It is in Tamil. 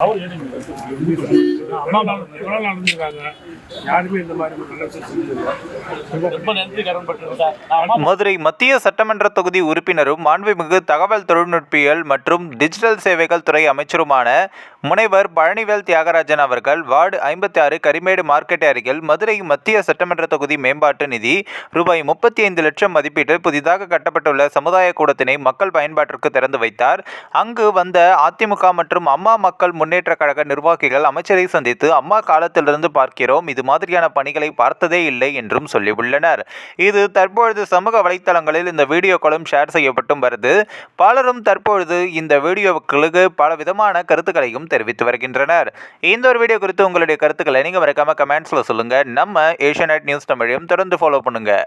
I would have அம்மா நாள் யாருமே இந்த மாதிரி நல்ல விஷயம் ரொம்ப நன்றி கடன் மதுரை மத்திய சட்டமன்ற தொகுதி உறுப்பினரும் மாண்புமிகு தகவல் தொழில்நுட்பியல் மற்றும் டிஜிட்டல் சேவைகள் துறை அமைச்சருமான முனைவர் பழனிவேல் தியாகராஜன் அவர்கள் வார்டு ஐம்பத்தி ஆறு கரிமேடு மார்க்கெட் அருகில் மதுரை மத்திய சட்டமன்ற தொகுதி மேம்பாட்டு நிதி ரூபாய் முப்பத்தி ஐந்து லட்சம் மதிப்பீட்டில் புதிதாக கட்டப்பட்டுள்ள சமுதாய கூடத்தினை மக்கள் பயன்பாட்டிற்கு திறந்து வைத்தார். அங்கு வந்த அதிமுக மற்றும் அம்மா மக்கள் முன்னேற்ற கழக நிர்வாகிகள் அமைச்சரை சந்தித்து அம்மா காலத்திலிருந்து பார்க்கிறோம் இது மாதிரியான பணிகளை பார்த்ததே இல்லை என்றும் சொல்லியுள்ளனர். இது தற்பொழுது சமூக வலைத்தளங்களில் இந்த வீடியோக்களும் ஷேர் செய்யப்பட்டும் வருது. பலரும் தற்பொழுது இந்த வீடியோக்களுக்கு பல விதமான கருத்துக்களையும் தெரிவித்து வருகின்றனர். இந்த ஒரு வீடியோ குறித்து உங்களுடைய கருத்துக்களை நீங்கள் மறக்காமல் கமெண்ட்ஸில் சொல்லுங்கள் நம்ம ஏஷியநெட் நியூஸ் தமிழையும் தொடர்ந்து ஃபாலோ பண்ணுங்கள்